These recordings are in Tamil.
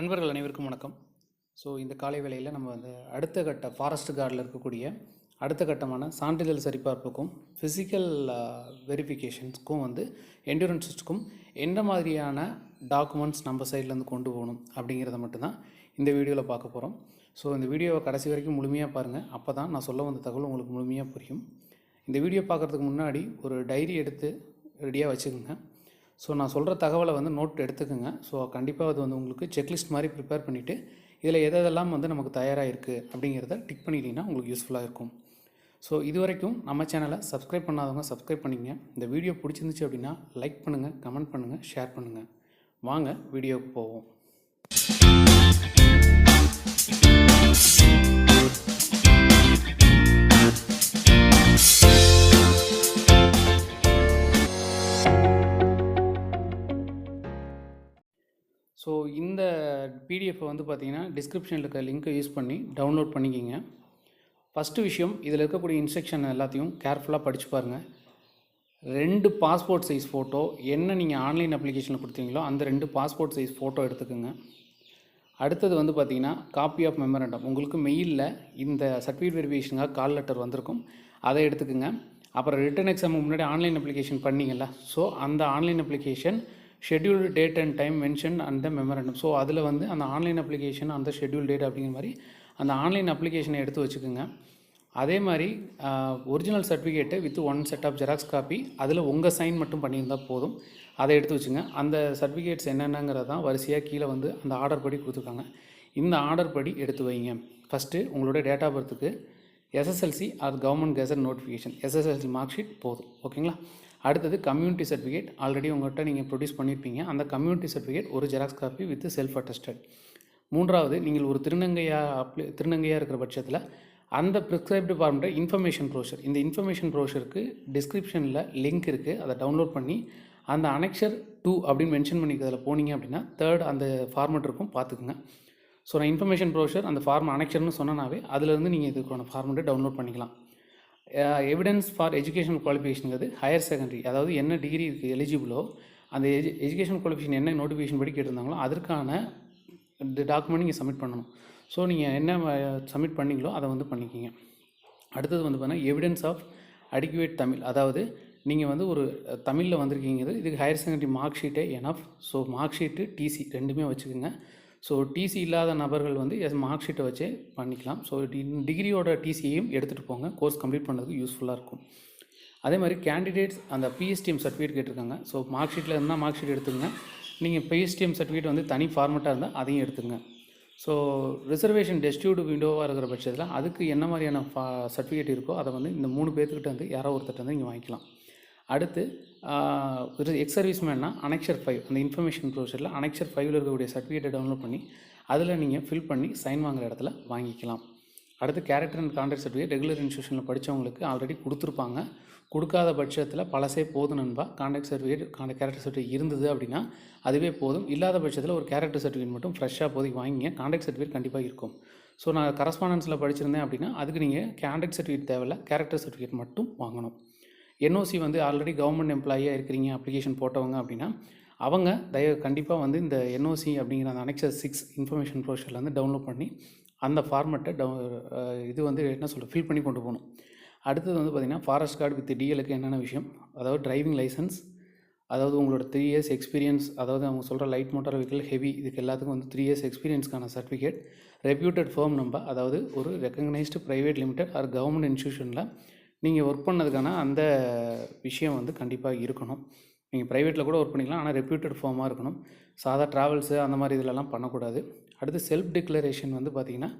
நண்பர்கள் அனைவருக்கும் வணக்கம். ஸோ இந்த காலை வேளையில் நம்ம வந்து அடுத்த கட்ட ஃபாரஸ்ட் கார்டில் இருக்கக்கூடிய அடுத்த கட்டமான சான்றிதழ் சரிபார்ப்புக்கும் ஃபிசிக்கல் வெரிஃபிகேஷன்ஸ்க்கும் வந்து என்டூரன்ஸுக்கும் எந்த மாதிரியான டாக்குமெண்ட்ஸ் நம்ம சைட்லேருந்து கொண்டு போகணும் அப்படிங்கிறத மட்டும்தான் இந்த வீடியோவில் பார்க்க போகிறோம் ஸோ இந்த வீடியோவை கடைசி வரைக்கும் முழுமையாக பாருங்கள் அப்போ தான் நான் சொல்ல வந்த தகவல் உங்களுக்கு முழுமையாக புரியும். இந்த வீடியோ பார்க்குறதுக்கு முன்னாடி ஒரு டைரி எடுத்து ரெடியாக வச்சுக்கோங்க. ஸோ நான் சொல்கிற தகவலை வந்து நோட் எடுத்துக்கோங்க. ஸோ கண்டிப்பாக அது வந்து உங்களுக்கு செக்லிஸ்ட் மாதிரி ப்ரிப்பேர் பண்ணிவிட்டு இதில் எதெல்லாம் வந்து நமக்கு தயாராக இருக்குது அப்படிங்கிறத டிக் பண்ணிட்டீங்கன்னா உங்களுக்கு யூஸ்ஃபுல்லாக இருக்கும். ஸோ இது வரைக்கும் நம்ம சேனலை சப்ஸ்கிரைப் பண்ணாதவங்க சப்ஸ்கிரைப் பண்ணிங்க இந்த வீடியோ பிடிச்சிருந்துச்சு அப்படின்னா லைக் பண்ணுங்கள் கமெண்ட் பண்ணுங்கள் ஷேர் பண்ணுங்கள் வாங்க வீடியோவுக்கு போவோம். பிடிஎஃப் வந்து பார்த்தீங்கன்னா டிஸ்கிரிப்ஷனில் இருக்க லிங்க்கை யூஸ் பண்ணி டவுன்லோட் பண்ணிக்கிங்க. ஃபஸ்ட்டு விஷயம் இதில் இருக்கக்கூடிய இன்ஸ்ட்ரக்ஷன் எல்லாத்தையும் கேர்ஃபுல்லாக படித்து பாருங்கள் ரெண்டு பாஸ்போர்ட் சைஸ் ஃபோட்டோ என்ன நீங்கள் ஆன்லைன் அப்ளிகேஷனில் கொடுத்தீங்களோ அந்த ரெண்டு பாஸ்போர்ட் சைஸ் ஃபோட்டோ எடுத்துக்கோங்க. அடுத்தது வந்து பார்த்தீங்கன்னா காப்பி ஆஃப் மெமரண்டம் உங்களுக்கு மெயிலில் இந்த சர்டிஃபிகேட் வெரிஃபிகேஷனுக்காக கால் லெட்டர் வந்திருக்கும். அதை எடுத்துக்கோங்க. அப்புறம் ரிட்டன் எக்ஸாம் முன்னாடி ஆன்லைன் அப்ளிகேஷன் பண்ணிங்கள்ல ஸோ அந்த online application schedule date and time mention அந்த மெமரண்டம் ஸோ அதில் வந்து அந்த ஆன்லைன் அப்ளிகேஷன் அந்த ஷெட்யூல் டேட் அப்படிங்கிற மாதிரி அந்த ஆன்லைன் அப்ளிகேஷனை எடுத்து வச்சுக்கோங்க. அதே மாதிரி original certificate with one set of xerox copy அதில் உங்கள் சைன் மட்டும் பண்ணியிருந்தால் போதும். அதை எடுத்து வச்சுங்க. அந்த சர்டிஃபிகேட்ஸ் என்னென்னங்கிறது தான் வரிசையாக கீழே வந்து அந்த ஆர்டர் படி கொடுத்துருக்காங்க. இந்த ஆர்டர் படி எடுத்து வைங்க. ஃபஸ்ட்டு உங்களுடைய date of பர்த்துக்கு SSLC or government gazette notification SSLC mark sheet போதும். ஓகேங்களா அடுத்தது கம்யூனிட்டி சர்டிஃபிகேட் ஆல்ரெடி உங்கள்கிட்ட நீங்கள் ப்ரொடியூஸ் பண்ணியிருப்பீங்க அந்த கம்யூனிட்டி சர்டிஃபிகேட் ஒரு xerox copy with self attested மூன்றாவது நீங்கள் ஒரு திருநங்கையாக அப்ளை திருநங்கையாக இருக்கிற பட்சத்தில் அந்த ப்ரிஸ்கிரைப்டு ஃபார்ம்ட இன்ஃபர்மேஷன் ப்ரோஷர் இந்த இன்ஃபர்மேஷன் ப்ரோஷருக்கு டிஸ்கிரிப்ஷனில் லிங்க் இருக்குது அதை டவுன்லோட் பண்ணி அந்த அனெக்ஷர் டூ அப்படின்னு மென்ஷன் பண்ணிக்கிறதுல போனீங்க அப்படின்னா தேர்ட் அந்த ஃபார்மெட் இருக்கும். பார்த்துக்குங்க. ஸோ நான் இன்ஃபர்மேஷன் ப்ரோஷர் அந்த ஃபார்ம் அனெக்ஷர்னு சொன்னனாவே அதுலேருந்து நீங்கள் இதுக்கான ஃபார்மெட்டை டவுன்லோட் பண்ணிக்கலாம். எவிடன்ஸ் ஃபார் எஜுகேஷன் குவாலிஃபிகேஷனுங்கிறது ஹையர் செகண்டரி அதாவது என்ன டிகிரி இருக்குது எலிஜிபிளோ அந்த எஜு எஜுகேஷன் குவாலிஃபிகேஷன் என்ன நோட்டிஃபிகேஷன் படி கேட்டிருந்தாங்களோ அதற்கான இந்த டாக்குமெண்ட் நீங்கள் சப்மிட் பண்ணணும். ஸோ நீங்கள் என்ன சப்மிட் பண்ணீங்களோ அதை வந்து பண்ணிக்கிங்க. அடுத்தது வந்து பார்த்தீங்கன்னா எவிடன்ஸ் ஆஃப் அடிக்குவேட் தமிழ். அதாவது நீங்கள் வந்து ஒரு தமிழில் வந்திருக்கீங்கிறது இதுக்கு higher secondary mark ஷீட்டே enough so mark sheet TC ரெண்டுமே வச்சுக்கோங்க. ஸோ டிசி இல்லாத நபர்கள் வந்து எஸ் மார்க் ஷீட்டை வச்சே பண்ணிக்கலாம். ஸோ டிகிரியோட டிசியையும் எடுத்துகிட்டு போங்க. கோர்ஸ் கம்ப்ளீட் பண்ணுறதுக்கு யூஸ்ஃபுல்லாக இருக்கும். அதே மாதிரி கேண்டிடேட்ஸ் அந்த பிஎஸ்டிஎம் சர்டிஃபிகேட் கேட்டிருக்காங்க. ஸோ மார்க் ஷீட்டில் இருந்தால் மார்க் ஷீட் எடுத்துங்க நீங்கள் பிஎஸ்டிஎம் சர்டிஃபிகேட் வந்து தனி ஃபார்மெட்டாக இருந்தால் அதையும் எடுத்துங்க ஸோ ரிசர்வேஷன் டெஸ்டியூடு விண்டோவாக இருக்கிற பட்சத்தில் அதுக்கு என்ன மாதிரியான ஃபா சர்டிஃபிகேட் இருக்கோ அதை வந்து இந்த மூணு பேர்த்துக்கிட்ட வந்து யாரோ ஒருத்தர் வந்து நீங்கள் வாங்கிக்கலாம். அடுத்து ஒரு எக்ஸ் சர்வீஸ்மேன்னா அனெக்ஷர் ஃபைவ் அந்த இன்ஃபர்மேஷன் ப்ரொசரில் அனெக்ஷர் ஃபைவ்ல இருக்கக்கூடிய சர்டிஃபிகேட்டை டவுன்லோட் பண்ணி அதில் நீங்கள் ஃபில் பண்ணி சைன் வாங்குற இடத்துல வாங்கிக்கலாம். அடுத்து character and contract certificate regular இன்ஸ்டியூஷனில் படித்தவங்களுக்கு ஆல்ரெடி கொடுத்துருப்பாங்க. கொடுக்காத பட்சத்தில் பழசே போதும் நண்பா. Contact certificate contact character certificate இருந்தது அப்படின்னா அதுவே போதும். இல்லாத பட்சத்தில் ஒரு கேரக்டர் சர்டிஃபிகேட் மட்டும் ஃப்ரெஷ்ஷாக போய் வாங்கிங்க. கான்டாக்ட் சர்டிஃபிகேட் கண்டிப்பாக இருக்கும். ஸோ நான் கரஸ்பாண்டன்ஸில் படிச்சிருந்தேன் அப்படின்னா அதுக்கு நீங்கள் கான்டாக்ட் சர்டிஃபிகேட் தேவையில்ல. கேரக்டர் சர்டிஃபிகேட் மட்டும் வாங்கணும். என்ஓசி வந்து ஆல்ரெடி கவர்மெண்ட் எம்ப்ளாயியாக இருக்கிறீங்க அப்ளிகேஷன் போட்டவங்க அப்படின்னா அவங்க தயவு கண்டிப்பாக வந்து இந்த என்ஓசி அப்படிங்கிற அந்த அனெக்சர் சிக்ஸ் இன்ஃபர்மேஷன் ப்ரோஷரில் வந்து டவுன்லோட் பண்ணி அந்த ஃபார்மெட்டை டவு இது வந்து என்ன சொல்ல ஃபில் பண்ணி கொண்டு போகணும். அடுத்தது வந்து பார்த்திங்கன்னா ஃபாரஸ்ட் கார்டு வித் டிஎலுக்கு என்னென்ன விஷயம் அதாவது டிரைவிங் லைசன்ஸ் அதாவது உங்களோட த்ரீ இயர்ஸ் எக்ஸ்பீரியன்ஸ் அதாவது அவங்க சொல்கிற லைட் மோட்டார் வெஹிக்கிள் ஹெவி இதுக்கு எல்லாத்துக்கும் வந்து த்ரீ இயர்ஸ் எக்ஸ்பீரியன்ஸ்க்கான சர்டிஃபிகேட் ரெப்யூட்டட் ஃபேம் நம்பர் அதாவது ஒரு recognised private limited or government இன்ஸ்டியூஷனில் நீங்கள் ஒர்க் பண்ணதுக்கான அந்த விஷயம் வந்து கண்டிப்பாக இருக்கணும். நீங்கள் ப்ரைவேட்டில் கூட ஒர்க் பண்ணிக்கலாம். ஆனால் ரெப்யூட்டட் ஃபார்மாக இருக்கணும். சாதா ட்ராவல்ஸு அந்த மாதிரி இதிலலாம் பண்ணக்கூடாது. அடுத்து செல்ஃப் டிக்ளரேஷன் வந்து பார்த்திங்கன்னா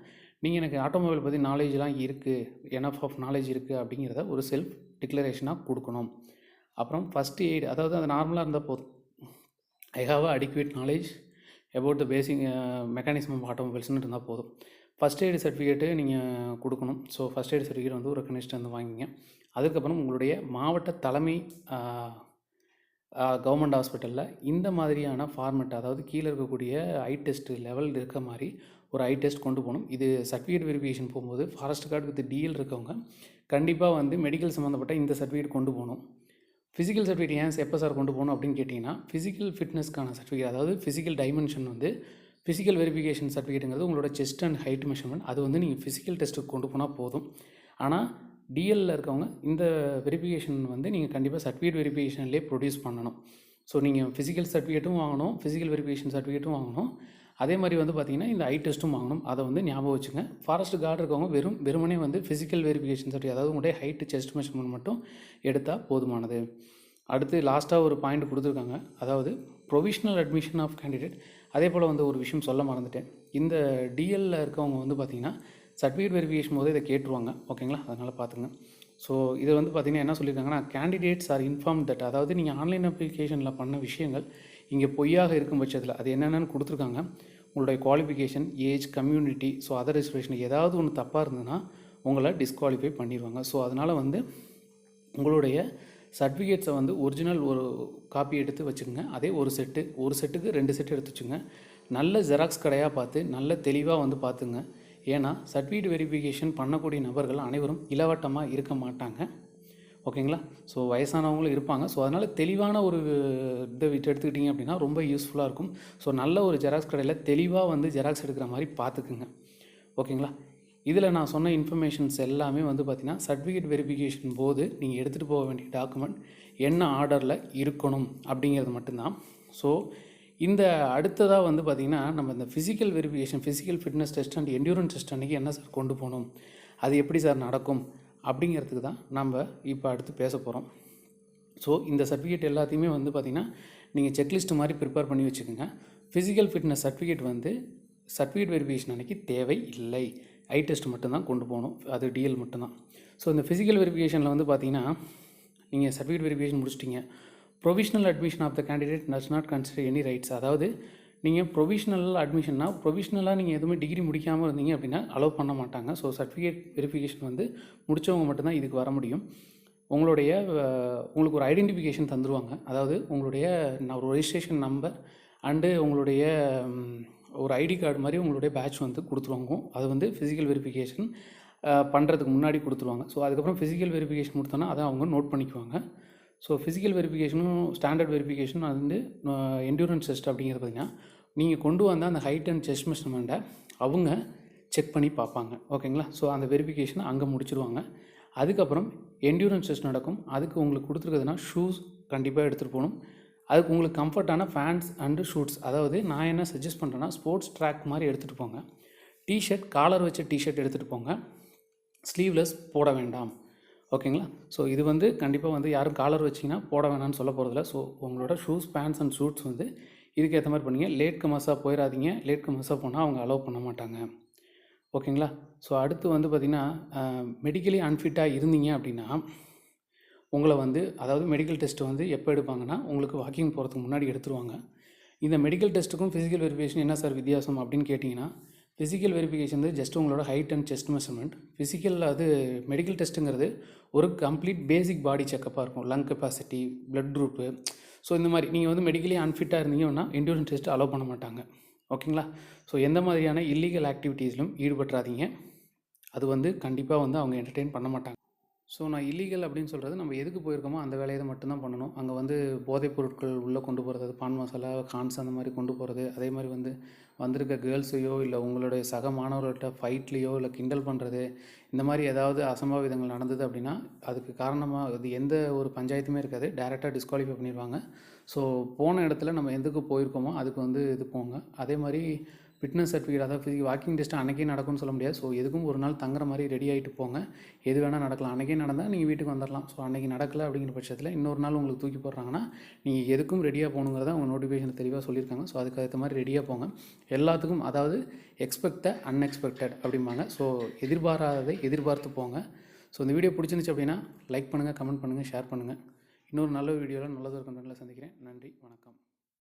நீங்கள் எனக்கு ஆட்டோமொபைல் பற்றி நாலேஜ்லாம் இருக்குது எனஃப் ஆஃப் நாலேஜ் இருக்குது அப்படிங்கிறத ஒரு செல்ஃப் டிக்ளரேஷனாக கொடுக்கணும். அப்புறம் ஃபஸ்ட் எய்டு அதாவது அது நார்மலாக இருந்தால் போதும். I have adequate adequate knowledge about the basic mechanism of ஆட்டோமொபைல்ஸ்னு இருந்தால் போதும். ஃபஸ்ட் எய்டு சர்டிஃபிகேட்டு நீங்கள் கொடுக்கணும். ஸோ ஃபஸ்ட் எய்டு சர்டிஃபிகேட் வந்து ஒரு கனிஷ்டம் வந்து வாங்கிங்க. அதுக்கப்புறம் உங்களுடைய மாவட்ட தலைமை கவர்மெண்ட் ஹாஸ்பிட்டலில் இந்த மாதிரியான ஃபார்மெட் அதாவது கீழே இருக்கக்கூடிய ஐ டெஸ்ட் லெவல் இருக்க மாதிரி ஒரு ஐ டெஸ்ட் கொண்டு போகணும். இது சர்டிஃபிகேட் வெரிஃபிகேஷன் போகும்போது ஃபாரஸ்ட் கார்டு வித் டிஎல் இருக்கவங்க கண்டிப்பாக வந்து மெடிக்கல் சம்மந்தப்பட்ட இந்த சர்டிஃபிகேட் கொண்டு போகணும். ஃபிசிக்கல் சர்டிஃபிகேட் ஏன் எப்போ சார் கொண்டு போகணும் அப்படின்னு கேட்டிங்கன்னா ஃபிசிக்கல் ஃபிட்னஸ்க்கான சர்டிஃபிகேட் அதாவது ஃபிசிக்கல் டைமென்ஷன் வந்து ஃபிசிக்கல் வெரிஃபிகேஷன் சர்டிஃபிகேட்டுங்கிறது உங்களோட செஸ்ட் அண்ட் ஹைட் மெஷர்மெண்ட் அது வந்து நீங்கள் ஃபிசிக்கல் டெஸ்ட்டுக்கு கொண்டு போனால் போதும். ஆனால் டிஎல்ல இருக்கவங்க இந்த வெரிஃபிகேஷன் வந்து நீங்கள் கண்டிப்பாக சர்டிஃபிகேட் வெரிஃபிகேஷன்லேயே ப்ரொடியூஸ் பண்ணணும். ஸோ நீங்கள் ஃபிசிக்கல் சர்டிஃபிகேட்டும் வாங்கணும் ஃபிசிக்கல் வெரிஃபிகேஷன் சர்டிஃபிகேட்டும் வாங்கணும். அதே மாதிரி வந்து பார்த்தீங்கன்னா இந்த ஐ டெஸ்ட்டும் வாங்கணும். அதை வந்து ஞாபகம் வச்சுங்க. ஃபாரஸ்ட் கார்டு இருக்கவங்க வெறும் வெறுமனே வந்து ஃபிசிக்கல் வெரிஃபிகேஷன் சர்டிஃபிகேட் அதாவது உங்களுடைய ஹைட்டு செஸ்ட் மெஷர்மெண்ட் மட்டும் எடுத்தால் போதுமானது. அடுத்து லாஸ்ட்டாக ஒரு பாயிண்ட் கொடுத்துருக்காங்க. அதாவது ப்ரொவிஷனல் அட்மிஷன் ஆஃப் கேண்டிடேட் அதே போல் வந்து ஒரு விஷயம் சொல்ல மறந்துட்டேன். இந்த டிஎல்ல இருக்கவங்க வந்து பார்த்தீங்கன்னா சர்டிஃபிகேட் வெரிஃபிகேஷன் போது இதை கேட்டுருவாங்க. ஓகேங்களா? அதனால் பார்த்துங்க ஸோ இது வந்து பார்த்தீங்கன்னா என்ன சொல்லியிருக்காங்கன்னா கேண்டிடேட்ஸ் ஆர் இன்ஃபார்ம் தட் அதாவது நீங்கள் ஆன்லைன் அப்ளிகேஷனில் பண்ண விஷயங்கள் இங்கே பொய்யாக இருக்கும் பட்சத்தில் அது என்னென்னு கொடுத்துருக்காங்க. உங்களுடைய qualification age community so other reservation ஏதாவது ஒன்று தப்பாக இருந்ததுன்னா உங்களை டிஸ்குவாலிஃபை பண்ணிடுவாங்க ஸோ அதனால் வந்து உங்களுடைய சர்டிஃபிகேட்ஸை வந்து ஒரிஜினல் ஒரு காப்பி எடுத்து வச்சுக்கோங்க. அதே ஒரு செட்டு ஒரு செட்டுக்கு ரெண்டு செட்டு எடுத்து வச்சுங்க நல்ல ஜெராக்ஸ் கடையாக பார்த்து நல்ல தெளிவாக வந்து பார்த்துங்க. ஏன்னா சர்டிஃபிகேட் வெரிஃபிகேஷன் பண்ணக்கூடிய நபர்கள் அனைவரும் இலவட்டமாக இருக்க மாட்டாங்க. ஓகேங்களா? ஸோ வயசானவங்களும் இருப்பாங்க. ஸோ அதனால் தெளிவான ஒரு இதை விட்டு எடுத்துக்கிட்டிங்க அப்படின்னா ரொம்ப யூஸ்ஃபுல்லாக இருக்கும். ஸோ நல்ல ஒரு ஜெராக்ஸ் கடையில் தெளிவாக வந்து ஜெராக்ஸ் எடுக்கிற மாதிரி பார்த்துக்குங்க. ஓகேங்களா? இதில் நான் சொன்ன இன்ஃபர்மேஷன்ஸ் எல்லாமே வந்து பார்த்திங்கன்னா சர்டிஃபிகேட் வெரிஃபிகேஷன் போது நீங்கள் எடுத்துகிட்டு போக வேண்டிய டாக்குமெண்ட் என்ன ஆர்டரில் இருக்கணும் அப்படிங்கிறது மட்டும்தான். ஸோ இந்த அடுத்ததாக வந்து பார்த்திங்கன்னா நம்ம இந்த physical verification physical fitness test and endurance test அன்றைக்கி என்ன சார் கொண்டு போகணும்? அது எப்படி சார் நடக்கும்? அப்படிங்கிறதுக்கு தான் நம்ம இப்போ அடுத்து பேச போகிறோம் ஸோ இந்த சர்டிஃபிகேட் எல்லாத்தையுமே வந்து பார்த்திங்கன்னா நீங்கள் செக்லிஸ்ட் மாதிரி ப்ரிப்பேர் பண்ணி வச்சுக்கோங்க. ஃபிசிக்கல் ஃபிட்னஸ் சர்டிஃபிகேட் வந்து சர்டிஃபிகேட் வெரிஃபிகேஷன் அன்றைக்கி தேவை இல்லை ஐ டெஸ்ட் மட்டும்தான் கொண்டு போகணும். அது டிஎல் மட்டும்தான். ஸோ இந்த ஃபிசிக்கல் வெரிஃபிகேஷனில் வந்து பார்த்தீங்கன்னா நீங்கள் certificate verification முடிச்சிட்டிங்க. Provisional admission of the candidate does not consider any rights அதாவது நீங்கள் ப்ரொவிஷனல் அட்மிஷன்னா ப்ரொவிஷனலாக நீங்கள் எதுவுமே டிகிரி முடிக்காமல் இருந்தீங்க அப்படின்னா அலோவ் பண்ண மாட்டாங்க. ஸோ சர்டிஃபிகேட் வெரிஃபிகேஷன் வந்து முடித்தவங்க மட்டும்தான் இதுக்கு வர முடியும். உங்களுடைய உங்களுக்கு ஒரு ஐடென்டிஃபிகேஷன் தந்துருவாங்க. அதாவது உங்களுடைய ஒரு ரெஜிஸ்ட்ரேஷன் நம்பர் அண்டு உங்களுடைய ஒரு ஐடி கார்டு மாதிரி உங்களுடைய பேட்ச் வந்து கொடுத்துருவாங்க. அது வந்து ஃபிசிக்கல் வெரிஃபிகேஷன் பண்ணுறதுக்கு முன்னாடி கொடுத்துருவாங்க. ஸோ அதுக்கப்புறம் ஃபிசிக்கல் வெரிஃபிகேஷன் கொடுத்தோன்னா அதை அவங்க நோட் பண்ணிக்குவாங்க. ஸோ ஃபிசிக்கல் வெரிஃபிகேஷனும் ஸ்டாண்டர்ட் வெரிஃபிகேஷனும் அது வந்து என்டூரன்ஸ் டெஸ்ட் அப்படிங்கிறது பார்த்திங்கன்னா நீங்கள் கொண்டு வந்த அந்த ஹைட் அண்ட் செஸ்ட் மெஷர்மெண்ட்டை அவங்க செக் பண்ணி பார்ப்பாங்க. ஓகேங்களா? ஸோ அந்த வெரிஃபிகேஷனை அங்கே முடிச்சிருவாங்க. அதுக்கப்புறம் என்டூரன்ஸ் டெஸ்ட் நடக்கும். அதுக்கு உங்களுக்கு கொடுத்துருக்குதுன்னா ஷூஸ் கண்டிப்பாக எடுத்துகிட்டு போகணும். அதுக்கு உங்களுக்கு கம்ஃபர்ட்டான ஃபேன்ஸ் அண்டு ஷூட்ஸ் அதாவது நான் என்ன சஜஸ்ட் பண்ணுறேன்னா ஸ்போர்ட்ஸ் ட்ராக் மாதிரி எடுத்துகிட்டு போங்க. டிஷர்ட் காலர் வச்ச டிஷர்ட் எடுத்துகிட்டு போங்க. ஸ்லீவ்லெஸ் போட வேண்டாம். ஓகேங்களா ஸோ இது வந்து கண்டிப்பாக வந்து யாரும் காலர் வச்சிங்கன்னா போட வேணாம்னு சொல்ல போகிறதில்ல ஸோ உங்களோட ஷூஸ் பேண்ட்ஸ் அண்ட் ஷூட்ஸ் வந்து இதுக்கேற்ற மாதிரி பண்ணீங்க. லேட் கமர்ஸாக போயிடாதீங்க லேட் கமர்ஸாக போனால் அவங்க அலோவ் பண்ண மாட்டாங்க. ஓகேங்களா ஸோ அடுத்து வந்து பார்த்திங்கன்னா மெடிக்கலி அன்ஃபிட்டாக இருந்தீங்க அப்படின்னா உங்களை வந்து அதாவது மெடிக்கல் டெஸ்ட் வந்து எப்போ எடுப்பாங்கன்னா உங்களுக்கு வாக்கிங் போகிறதுக்கு முன்னாடி எடுத்துருவாங்க. இந்த மெடிக்கல் டெஸ்ட்டுக்கும் ஃபிசிக்கல் வெரிஃபிகேஷன் என்ன சார் வித்தியாசம் அப்படின்னு கேட்டிங்கன்னா ஃபிசிக்கல் வெரிஃபிகேஷன் வந்து ஜஸ்ட் உங்களோட height and chest measurement physical அது மெடிக்கல் டெஸ்ட்டுங்கிறது ஒரு கம்ப்ளீட் பேசிக் பாடி செக்கப்பாக இருக்கும். Lung capacity blood group so இந்த மாதிரி நீங்கள் வந்து மெடிக்கலி அன்ஃபிட்டாக இருந்தீங்கன்னா இண்டிவிஜுவல் டெஸ்ட் அலோவ் பண்ண மாட்டாங்க. ஓகேங்களா ஸோ எந்த மாதிரியான இல்லீகல் ஆக்டிவிட்டீஸ்லையும் ஈடுபட்டுறாதீங்க. அது வந்து கண்டிப்பாக வந்து அவங்க என்டர்டெயின் பண்ண மாட்டாங்க. ஸோ நான் இல்லீகல் அப்படின்னு சொல்கிறது நம்ம எதுக்கு போயிருக்கோமோ அந்த வேலையை மட்டும்தான் பண்ணணும். அங்கே வந்து போதைப் பொருட்கள் உள்ளே கொண்டு போகிறது அது பான் மசாலா கான்ஸ் அந்த மாதிரி கொண்டு போகிறது அதே மாதிரி வந்து வந்திருக்க கேர்ள்ஸையோ இல்லை உங்களுடைய சக மாணவர்கள்ட்ட ஃபைட்லேயோ இல்லை கிண்டல் பண்ணுறது இந்த மாதிரி ஏதாவது அசம்பாவிதங்கள் நடந்தது அப்படின்னா அதுக்கு காரணமாக அது எந்த ஒரு பஞ்சாயத்துமே இருக்காது. டேரெக்டாக டிஸ்குவாலிஃபை பண்ணிடுவாங்க. ஸோ போன இடத்துல நம்ம எதுக்கு போயிருக்கோமோ அதுக்கு வந்து இது போங்க. அதே மாதிரி ஃபிட்னஸ் சர்டிஃபிகேட் அதாவது ஃபிசிக் வாக்கிங் டெஸ்ட் அன்றைக்கே நடக்கும்னு சொல்ல முடியாது. ஸோ எதுக்கும் ஒரு நாள் தங்குற மாதிரி ரெடி ஆகிட்டு போங்க. எது வேணால் நடக்கலாம். அன்றைக்கே நடந்தால் நீங்கள் வீட்டுக்கு வந்துடலாம் ஸோ அன்றைக்கி நடக்கல அப்படிங்கிற பட்சத்தில் இன்னொரு நாள் உங்களுக்கு தூக்கி போடுறாங்கன்னா நீங்கள் எதுக்கும் ரெடியாக போகணுங்கிறத அவங்க நோட்டிஃபிகேஷன் தெளிவாக சொல்லியிருக்காங்க. ஸோ அதுக்கு ஏற்ற மாதிரி ரெடியாக போங்க. எல்லாத்துக்கும் அதாவது எக்ஸ்பெக்ட் த அன்எக்ஸ்பெக்டட் அப்படிம்பாங்க. ஸோ எதிர்பாராததை எதிர்பார்த்து போங்க. ஸோ இந்த வீடியோ பிடிச்சிருந்துச்சு அப்படின்னா லைக் பண்ணுங்கள் கமெண்ட் பண்ணுங்கள் ஷேர் பண்ணுங்கள் இன்னொரு நல்ல வீடியோவில் நல்லதொரு ஒரு கண்டென்ட்டில் சந்திக்கிறேன். நன்றி வணக்கம்.